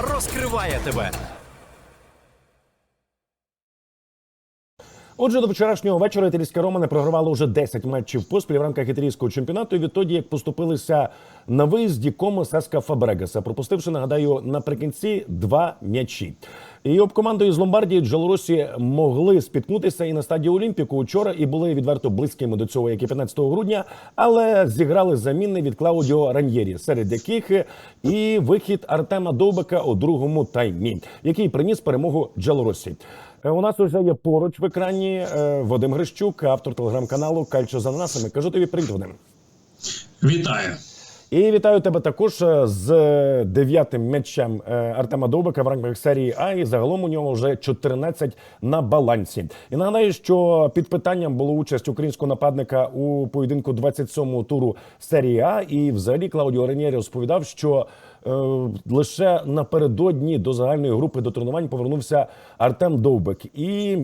розкриває тебе. Отже, до вчорашнього вечора італійська Рома не програвала уже 10 матчів поспіль в рамках італійського чемпіонату. Відтоді як поступилися на виїзді Комо Сеска Фабрегаса, пропустивши, нагадаю, наприкінці два м'ячі. І об командою з Ломбардії Джалоросі могли спіткнутися і на стадії Олімпіку учора, і були відверто близькими до цього, як і 15 грудня, але зіграли заміни від Клаудіо Раньєрі, серед яких і вихід Артема Довбека у другому таймі, який приніс перемогу Джалоросі. Е, У нас вже є поруч в екрані е, Вадим Грищук, автор телеграм-каналу Кальчо з ананасами. Кажу тобі привіт, Вадим. Вітаю. І вітаю тебе також е, з е, дев'ятим м'ячем е, Артема Довбика в рамках серії А. І загалом у нього вже 14 на балансі. І нагадаю, що під питанням було участь українського нападника у поєдинку 27-го туру серії А. І взагалі Клаудіо Ренєрі розповідав, що е, лише напередодні до загальної групи до тренувань повернувся Артем Довбик. І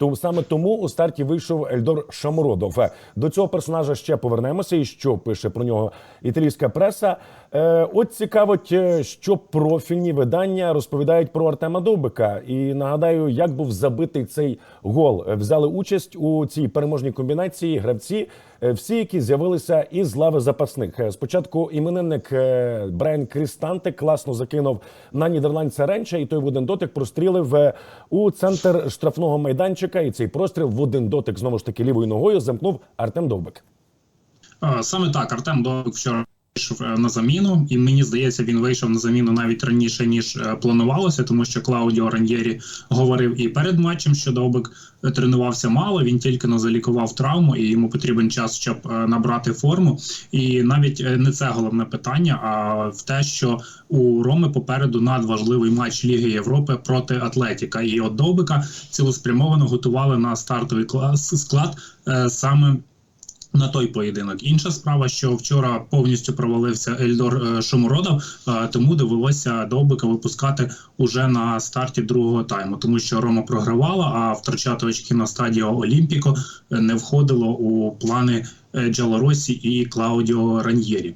то саме тому у старті вийшов Ельдор Шамородов. Е, До цього персонажа ще повернемося. І що пише про нього італійська преса? Е, от цікавить, е, що профільні видання розповідають про Артема Довбика. І нагадаю, як був забитий цей гол. Взяли участь у цій переможній комбінації гравці, е, всі, які з'явилися із лави запасних. Е, Спочатку іменинник Брайан Крістанте класно закинув на нідерландця Ренча, і той в один дотик прострілив у центр штрафного майданчика. І цей простріл в один дотик знову ж таки лівою ногою замкнув Артем Довбик. Саме так, Артем Довбик вчора вийшов е, на заміну, і мені здається, він вийшов на заміну навіть раніше ніж е, планувалося, тому що Клаудіо Раньєрі говорив і перед матчем, що Довбик е, тренувався мало. Він тільки но залікував травму, і йому потрібен час, щоб набрати форму. І навіть не це головне питання, а в те, що у Роми попереду надважливий матч Ліги Європи проти Атлетіка. І от Довбика цілеспрямовано готували на стартовий клас склад саме. На той поєдинок. Інша справа, що вчора повністю провалився Ельдор е, Шомородов, е, тому довелося Довбика випускати уже на старті другого тайму, тому що Рома програвала, а втрачати очки на стадії Олімпіко е, не входило у плани. Джалоросі і Клаудіо Раньєрі.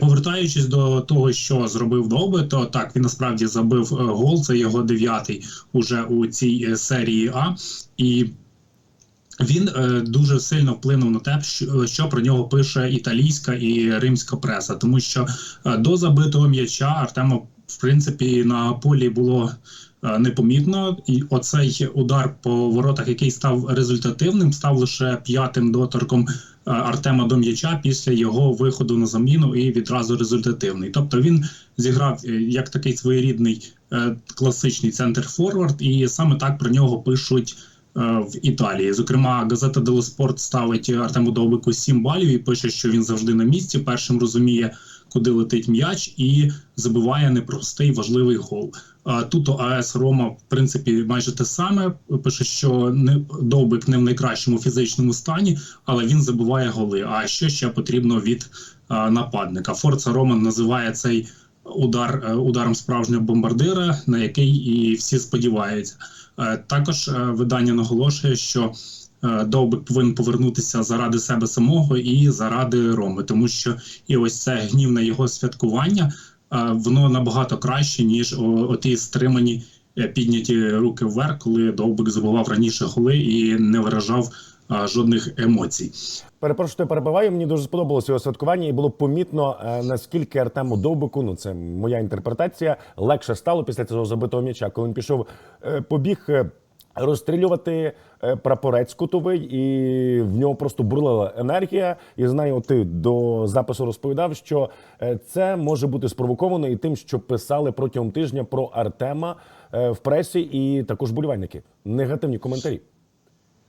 Повертаючись до того, що зробив Довби, то так він насправді забив гол. Це його дев'ятий уже у цій серії А. І він е, дуже сильно вплинув на те, що, що про нього пише італійська і римська преса, тому що е, до забитого м'яча Артема, в принципі, на полі було е, непомітно. І оцей удар по воротах, який став результативним, став лише п'ятим доторком е, Артема до м'яча після його виходу на заміну і відразу результативний. Тобто він зіграв е, як такий своєрідний класичний центр форвард, і саме так про нього пишуть в Італії. Зокрема, газета Дело Спорт ставить Артему Довбику 7 балів і пише, що він завжди на місці. Першим розуміє, куди летить м'яч, і забиває непростий важливий гол. Тут АЕС Рома, в принципі, майже те саме. Пише, що не Довбик не в найкращому фізичному стані, але він забиває голи. А що ще потрібно від а, нападника? Форца Рома називає цей удар е, ударом справжнього бомбардира, на який і всі сподіваються. Е, Також е, видання наголошує, що е, Довбик повинен повернутися заради себе самого і заради Роми, тому що і ось це гнівне його святкування, воно набагато краще ніж оті стримані підняті руки вверх, коли Довбик забував раніше голи і не виражав жодних емоцій. Перепрошую, перебиваю. Мені дуже сподобалося його святкування, і було помітно, е, наскільки Артему Довбику, ну це моя інтерпретація, легше стало після цього забитого м'яча, коли він пішов, е, побіг. е, Розстрілювати прапорець кутовий, і в нього просто бурлила енергія. І знаю, ти до запису розповідав, що це може бути спровоковано і тим, що писали протягом тижня про Артема в пресі, і також болівальники. Негативні коментарі.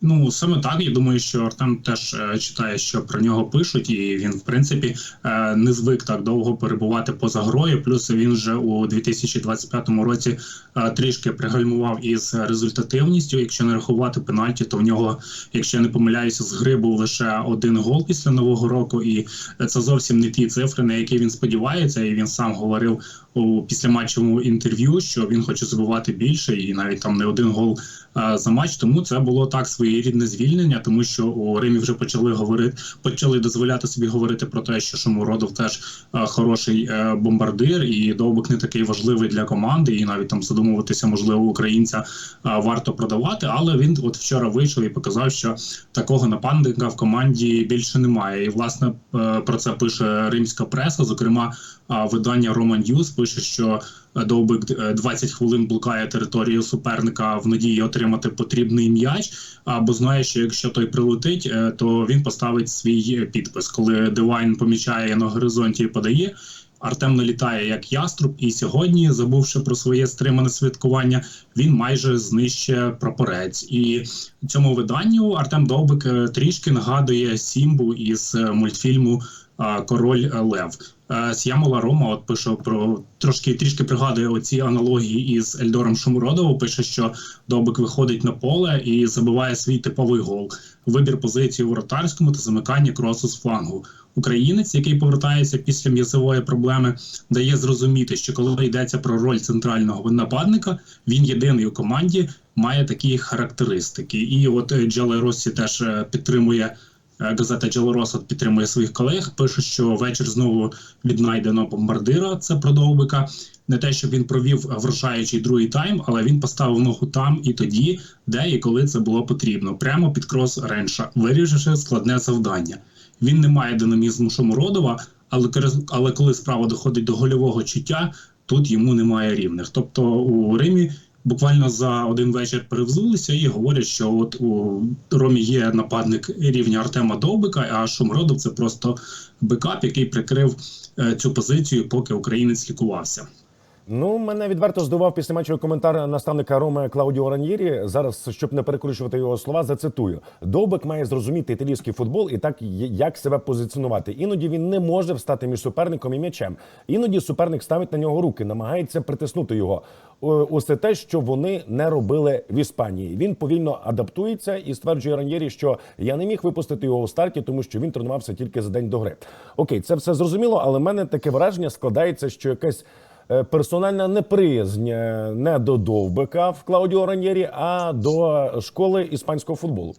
Ну саме так. Я думаю, що Артем теж е, читає, що про нього пишуть, і він, в принципі, е, не звик так довго перебувати поза грою. Плюс він вже у 2025 році е, трішки пригальмував із результативністю. Якщо не рахувати пенальті, то в нього, якщо я не помиляюся, з гри був лише один гол після нового року, і це зовсім не ті цифри, на які він сподівається. І він сам говорив у післяматчевому інтерв'ю, що він хоче забувати більше, і навіть там не один гол е, за матч. Тому це було так своєрідне звільнення, тому що у Римі вже почали говорити, почали дозволяти собі говорити про те, що Шомородов теж е, хороший е, бомбардир, і довбик не такий важливий для команди, і навіть там задумуватися, можливо, українця е, варто продавати. Але він от вчора вийшов і показав, що такого нападника в команді більше немає. І власне е, про це пише римська преса. Зокрема, видання Roman News пише, що е, Довбик е, 20 хвилин блукає територію суперника в надії отримати потрібний м'яч. Або знає, що якщо той прилетить, е, то він поставить свій е, підпис. Коли Девайн помічає на горизонті і подає. Артем налітає як яструб, і сьогодні, забувши про своє стримане святкування, він майже знищує прапорець. І цьому виданню Артем Довбик е, трішки нагадує Сімбу із е, мультфільму е, Король Лев. Е, С'ямола Рома от пише про трошки трішки пригадує оці аналогії із Ельдором Шумуродовим. Пише, що Довбик виходить на поле і забиває свій типовий гол. Вибір позиції у вратарському та замикання кросу з флангу. Українець, який повертається після м'язової проблеми, дає зрозуміти, що коли йдеться про роль центрального нападника, він єдиний у команді має такі характеристики. І от е, Джале Россі теж е, підтримує. Е, Газета Джелорос підтримує своїх колег. Пише, що вечір знову віднайдено бомбардира. Це про Довбика. Не те, щоб він провів врушаючий другий тайм, але він поставив ногу там і тоді, де і коли це було потрібно, прямо під крос Ренша, вирішивши складне завдання. Він не має динамізму Шомородова, але але коли справа доходить до гольового чуття, тут йому немає рівних. Тобто у Римі буквально за один вечір перевзулися і говорять, що от у Ромі є нападник рівня Артема Довбика, а Шумродов це просто бекап, який прикрив е, цю позицію, поки українець лікувався. Ну, мене відверто здивував після матчу коментар наставника Роми Клаудіо Раньєрі. Зараз, щоб не перекручувати його слова, зацитую: Довбик має зрозуміти італійський футбол і так як себе позиціонувати. Іноді він не може встати між суперником і м'ячем. Іноді суперник ставить на нього руки, намагається притиснути його. Усе те, що вони не робили в Іспанії. Він повільно адаптується і стверджує Раньєрі, що я не міг випустити його у старті, тому що він тренувався тільки за день до гри. Окей, це все зрозуміло, але в мене таке враження складається, що якась персональна неприязнь е, не до Довбика в Клаудіо Раньєрі, а до школи іспанського футболу.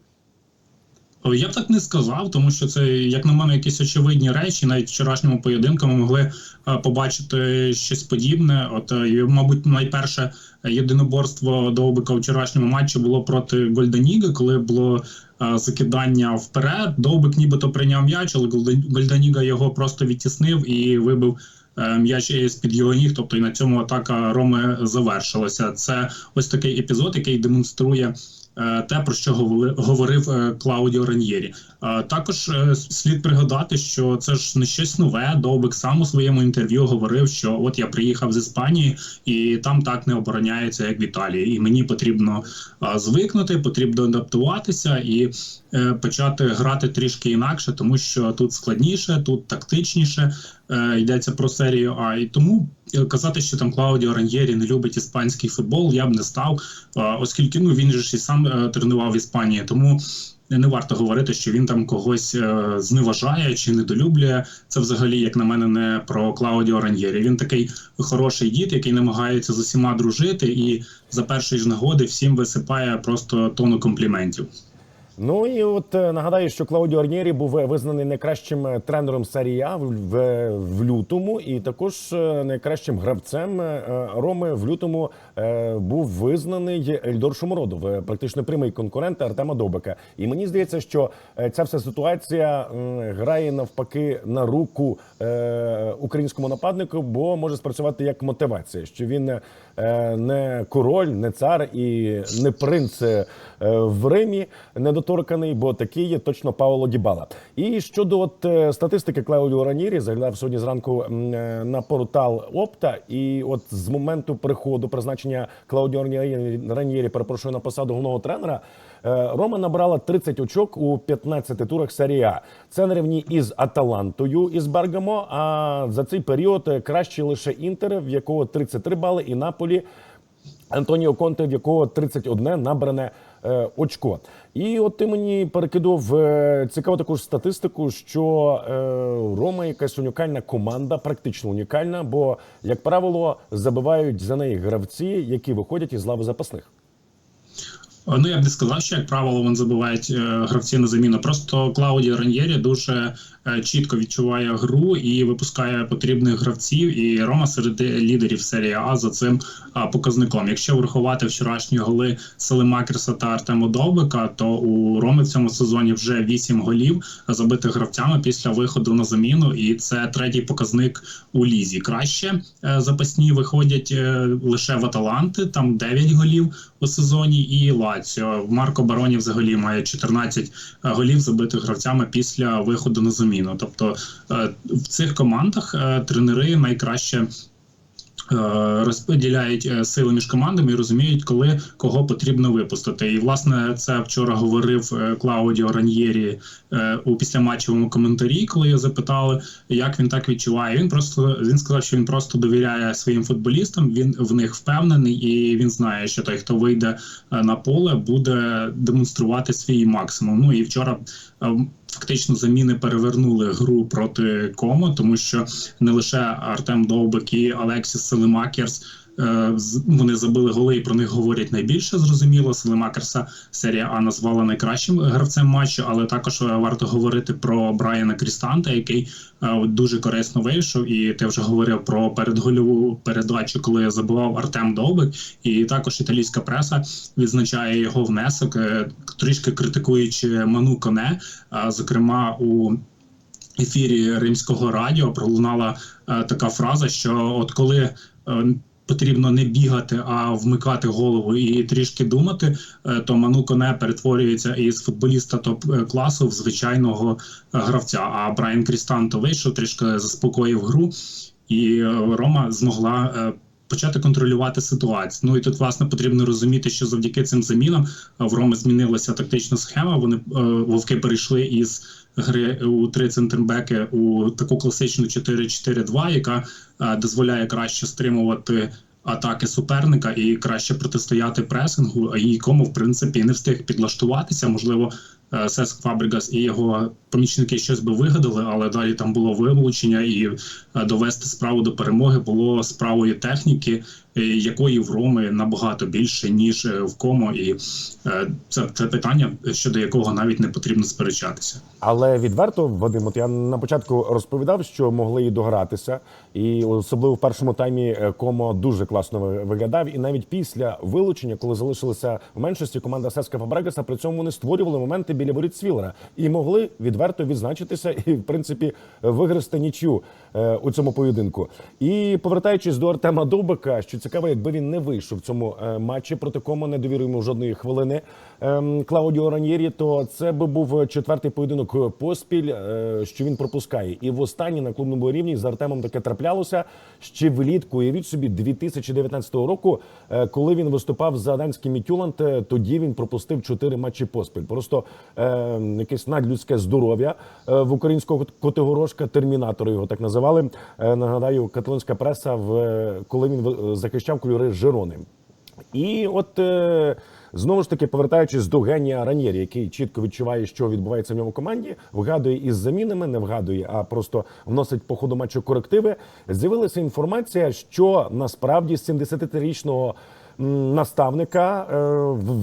Я б так не сказав, тому що це, як на мене, якісь очевидні речі. Навіть вчорашньому поєдинку ми могли е, побачити щось подібне. От, е, мабуть, найперше єдиноборство Довбика у вчорашньому матчі було проти Гольданіга, коли було е, закидання вперед. Довбик нібито прийняв м'яч, але Гольданіга його просто відтіснив і вибив. Е, М'яч з під його ніг, тобто і на цьому атака Роми завершилася. Це ось такий епізод, який демонструє е, те, про що говори- говорив е, Клаудіо Раньєрі. Е, Також е, слід пригадати, що це ж не щось нове. Довбик сам у своєму інтерв'ю говорив, що от я приїхав з Іспанії, і там так не обороняється, як в Італії. І мені потрібно е, звикнути, потрібно адаптуватися і почати грати трішки інакше, тому що тут складніше, тут тактичніше. Йдеться про серію А. І тому казати, що там Клаудіо Раньєрі не любить іспанський футбол, я б не став, оскільки ну він же ж і сам тренував в Іспанії, тому не варто говорити, що він там когось е, зневажає чи недолюблює. Це взагалі, як на мене, не про Клаудіо Раньєрі. Він такий хороший дід, який намагається з усіма дружити, і за першої ж нагоди всім висипає просто тону компліментів. Ну і от е, нагадаю, що Клаудіо Арнєрі був визнаний найкращим е, тренером серії А в, в, лютому, і також е, найкращим гравцем е, Роми в лютому е, був визнаний Ельдор Шумородов, е, практично прямий конкурент Артема Довбика. І мені здається, що е, ця вся ситуація грає навпаки на руку е, українському нападнику, бо може спрацювати як мотивація, що він е, не король, не цар і не принц е, в Римі недоторканий, бо такий є точно Пауло Дібала. І щодо от е, статистики Клаудіо Ранірі, заглядав сьогодні зранку е, на портал Опта, і от з моменту приходу призначення Клаудіо Ранірі, перепрошую на посаду головного тренера. е, Рома набрала 30 очок у 15 турах серії А. Це на рівні із Аталантою із Бергамо. А за цей період краще лише Інтер, в якого 33 бали, і Наполі Антоніо Конте, в якого 31 набране очко. І от ти мені перекидав е, цікаву таку ж статистику, що е, Рома якась унікальна команда, практично унікальна, бо, як правило, забивають за неї гравці, які виходять із лави запасних. Ну, я б не сказав, що як правило вони забувають е, гравці на заміну. Просто Клаудіо Раньєрі дуже е, чітко відчуває гру і випускає потрібних гравців. І Рома серед лідерів серії А за цим а, показником. Якщо врахувати вчорашні голи Селемакерса та Артема Довбика, то у Роми в цьому сезоні вже 8 голів забитих гравцями після виходу на заміну, і це третій показник у лізі. Краще е, запасні виходять е, лише в Аталанти, там 9 голів у сезоні, і Лаціо. Марко Бароні взагалі має 14 голів забитих гравцями після виходу на заміну. Тобто е, в цих командах е, тренери найкраще. е, Розподіляють сили між командами і розуміють, коли кого потрібно випустити. І власне це вчора говорив Клаудіо Раньєрі у післяматчевому коментарі, коли його запитали, як він так відчуває. Він просто він сказав, що він просто довіряє своїм футболістам. Він в них впевнений, і він знає, що той, хто вийде на поле, буде демонструвати свій максимум. Ну і вчора фактично заміни перевернули гру проти кому, тому що не лише Артем Довбик і Алексіс Селемакерс. Е, Вони забили голи, і про них говорять найбільше. Зрозуміло. Селемакерса серія А назвала найкращим гравцем матчу, але також е, варто говорити про Брайана Крістанта, який е, дуже корисно вийшов. І ти вже говорив про передгольову передачу, коли забивав Артем Довбик. І також італійська преса відзначає його внесок, трішки критикуючи Ману Коне. Зокрема, у ефірі Римського радіо пролунала е, така фраза, що от коли е, потрібно не бігати, а вмикати голову і трішки думати, е, то Ману Коне перетворюється із футболіста топ-класу в звичайного е, гравця. А Брайан Крістанто вийшов, трішки заспокоїв гру, і е, Рома змогла. Почати контролювати ситуацію. Ну і тут власне потрібно розуміти, що завдяки цим замінам е, в Роми змінилася тактична схема. Вони е, вовки перейшли із гри у три центрбеки у таку класичну 4-4-2, яка е, дозволяє краще стримувати атаки суперника і краще протистояти пресингу. І кому в принципі не встиг підлаштуватися. Можливо, Сеск Фабрігас і його помічники щось би вигадали, але далі там було вилучення, і довести справу до перемоги було справою техніки, е, якої в Роми набагато більше ніж е, в кому, і е, це, це питання, щодо якого навіть не потрібно сперечатися. Але відверто, Вадим, от я на початку розповідав, що могли і догратися, і особливо в першому таймі е, Комо дуже класно виглядав. І навіть після вилучення, коли залишилися в меншості, команда Сеска Фабрегаса при цьому не створювали моменти біля воріт Свілера і могли відверто відзначитися і, в принципі, виграти нічю е, у цьому поєдинку. І повертаючись до Артема Довбика, що цікаво, якби він не вийшов в цьому е, матчі проти кому не довіруємо жодної хвилини Клаудіо Раньєрі, то це би був четвертий поєдинок поспіль, е, що він пропускає. І в останній на клубному рівні з Артемом таке траплялося ще влітку. Уявіть собі 2019 року, е, коли він виступав за данський Мітюланд, е, тоді він пропустив чотири матчі поспіль. Просто е, якесь надлюдське здоров'я в українського Котигорошка, термінатора його так називали. Нагадаю, каталонська преса в коли він захищав кольори Жирони. І от е, знову ж таки, повертаючись до генія Ранєрі, який чітко відчуває, що відбувається в ньому команді, вгадує із замінами, не вгадує, а просто вносить по ходу матчу корективи. З'явилася інформація, що насправді з 73-річного м, наставника е,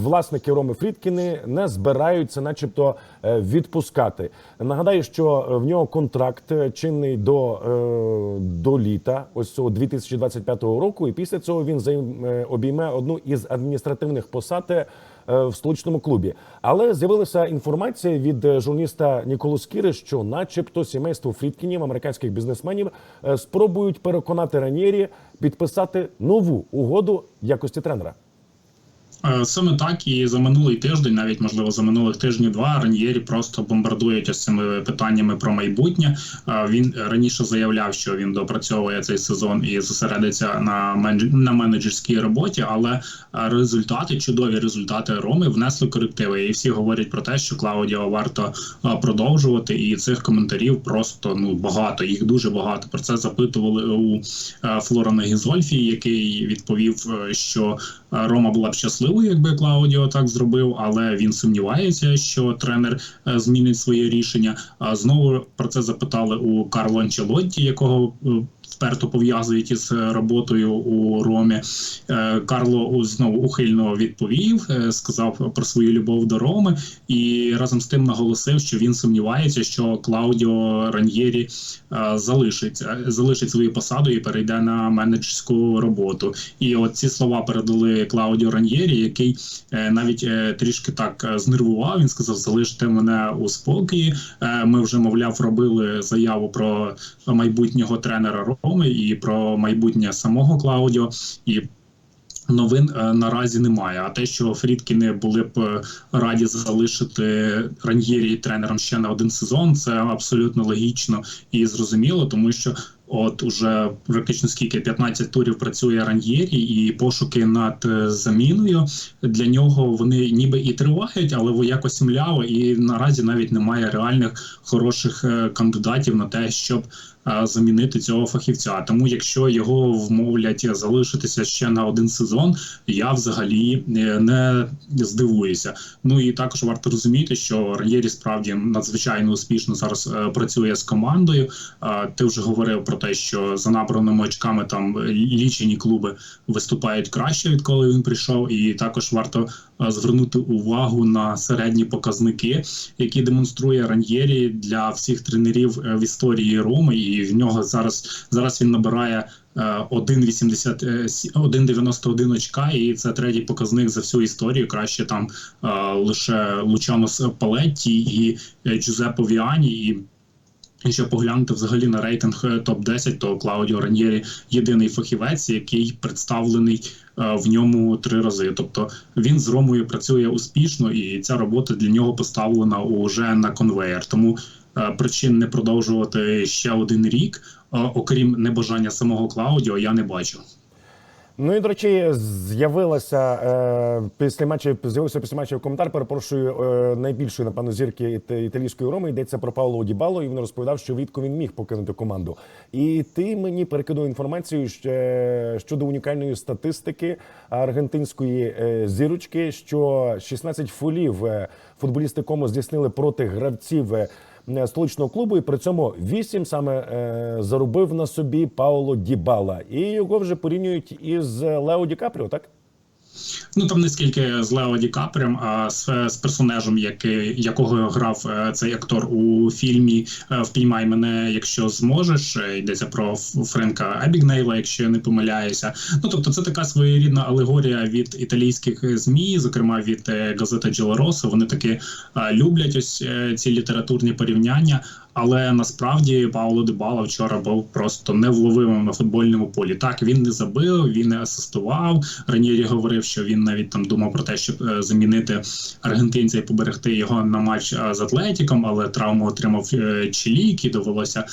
власники Роми Фрідкіни не збираються, начебто, е, відпускати. Нагадаю, що е, в нього контракт чинний до, до літа, ось цього 2025 року, і після цього він займ- е, обійме одну із адміністративних посад. Е, В столичному клубі, але з'явилася інформація від е, журналіста Ніколу Скіри, що, начебто, сімейство Фрідкінів, американських бізнесменів, е, спробують переконати Ранєрі підписати нову угоду якості тренера. Е, Саме так і за минулий тиждень, навіть можливо за минулих тижнів два Раньєрі просто бомбардують ось цими питаннями про майбутнє. Е, Він раніше заявляв, що він допрацьовує цей сезон і зосередиться на на менеджерській роботі, але е, результати, чудові результати Роми внесли корективи. І всі говорять про те, що Клаудіо варто продовжувати. І цих коментарів просто ну багато. Їх дуже багато. Про це запитували у Флорана Гізольфі, який відповів, що Рома була б щасливою, якби Клаудіо так зробив, але він сумнівається, що тренер е, змінить своє рішення. А знову про це запитали у Карло Анчелотті, якого е, вперто пов'язують із е, роботою у Ромі. Е, Карло знову ухильно відповів, е, сказав про свою любов до Роми, і разом з тим наголосив, що він сумнівається, що Клаудіо Раньєрі залишиться, залишить свою посаду і перейде на менеджерську роботу. І от ці слова передали Клаудіо Раньєрі, який навіть трішки так знервував. Він сказав: залиште мене у спокої. Е, Ми вже, мовляв, робили заяву про майбутнього тренера і про майбутнє самого Клаудіо. І Новин е, наразі немає. А те, що Фрідкіни були б е, раді залишити Раньєрі тренером ще на один сезон, це абсолютно логічно і зрозуміло, тому що от уже практично скільки 15 турів працює Раньєрі, і пошуки над е, заміною для нього вони ніби і тривають, але якось мляво, і наразі навіть немає реальних хороших е, кандидатів на те, щоб е, замінити цього фахівця. Тому, якщо його вмовлять залишитися ще на один сезон, я взагалі не здивуюся. Ну і також варто розуміти, що Раньєрі справді надзвичайно успішно зараз працює з командою. Ти вже говорив про те, що за набраними очками там лічені клуби виступають краще, відколи він прийшов, і також варто е, звернути увагу на середні показники, які демонструє Раньєрі для всіх тренерів е, в історії Роми. І в нього зараз зараз він набирає е, 1,80, е, сі- 1,91 очка, і це третій показник за всю історію. Краще там е, лише Лучано Палетті і е, Джузеппо Віані. І Якщо поглянути взагалі на рейтинг е, топ-10, то Клаудіо Раньєрі єдиний фахівець, який представлений е, в ньому три рази. Тобто він з Ромою працює успішно, і ця робота для нього поставлена уже на конвеєр. Тому е, причин не продовжувати ще один рік, окрім небажання самого Клаудіо, я не бачу. Ну і до речі, з'явилася е, після матчу, з'явився після матчу коментар. Перепрошую е, найбільшої, напевно, зірки іт- італійської роми. Йдеться про Пауло Дібало, і він розповідав, що влітку він міг покинути команду. І ти мені перекидав інформацію ще щодо унікальної статистики аргентинської е, зірочки, що 16 фолів е, футболісти кому здійснили проти гравців. Е, столичного клубу, і при цьому вісім саме е, заробив на собі Пауло Дібала. І його вже порівнюють із Лео Ді Капріо, так? Ну там не скільки з Лео Ді Капрієм, а з, з персонажем, який, якого грав е, цей актор у фільмі е, Впіймай мене, якщо зможеш. Е, Йдеться про Френка Ебігнейла, якщо я не помиляюся. Ну тобто, це така своєрідна алегорія від італійських змі, зокрема від газети Джелоросо. Вони таки люблять ось ці літературні порівняння. Але насправді Пауло Дебала вчора був просто невловимим на футбольному полі. Так він не забив, він не асистував. Ранєрі говорив, що він навіть там думав про те, щоб е, замінити аргентинця і поберегти його на матч е, з Атлетіком, але травму отримав е, Чилік і довелося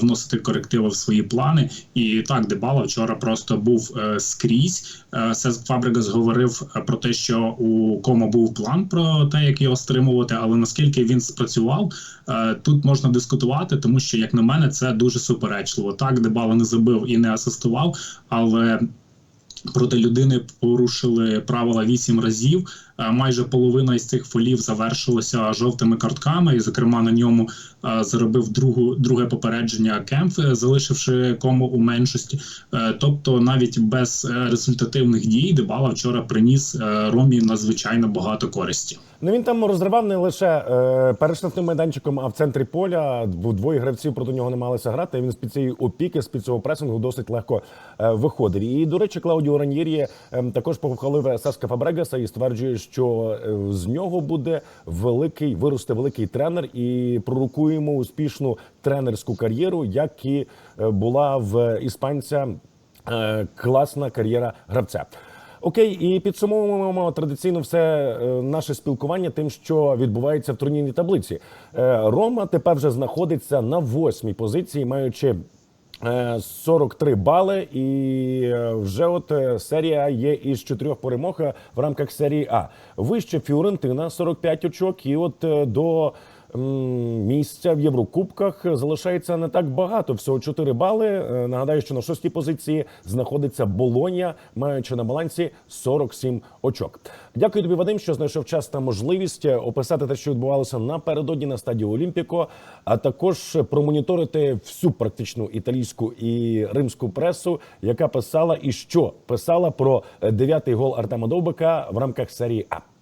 вносити корективи в свої плани. І так, Дебала вчора просто був скрізь. Е, Сес Фабрегас говорив про те, що у кому був план про те, як його стримувати, але наскільки він спрацював, тут можна дискутувати, тому що, як на мене, це дуже суперечливо. Так, Дебала не забив і не асистував, але проти людини порушили правила вісім разів. Е, Майже половина із цих фолів завершилася жовтими картками, і, зокрема, на ньому е, заробив другу друге попередження Кемп, е, залишивши кому у меншості. Тобто, навіть без результативних дій Дебала вчора приніс Ромі надзвичайно багато користі. Ну він там розривав не лише е, перед майданчиком, а в центрі поля. Бо двоє гравців проти нього не малися грати. Він з під цієї опіки, з під цього пресингу досить легко е, виходить. І до речі, Клаудіо Раньєрі е, також похвалив Саска Фабрегаса і стверджує, що е, з нього буде великий виросте великий тренер, і пророкуємо успішну тренерську кар'єру, як і е, була в іспанця е, класна кар'єра гравця. Окей, і підсумовуємо традиційно все наше спілкування тим, що відбувається в турнірній таблиці. Рома тепер вже знаходиться на восьмій позиції, маючи. Е, 43 бали, і е, вже от е, серія є із чотирьох перемог е, в рамках серії А. Вище Фіорентина 45 очок, і от е, до місця в Єврокубках залишається не так багато. Всього 4 бали. Е, Нагадаю, що на шостій позиції знаходиться Болонія, маючи на балансі 47 очок. Дякую тобі, Вадим, що знайшов час та можливість е, описати те, що відбувалося напередодні на стадії Олімпіко, а також промоніторити всю практичну італійську і римську пресу, яка писала і що писала про е, дев'ятий гол Артема Довбика в рамках серії А.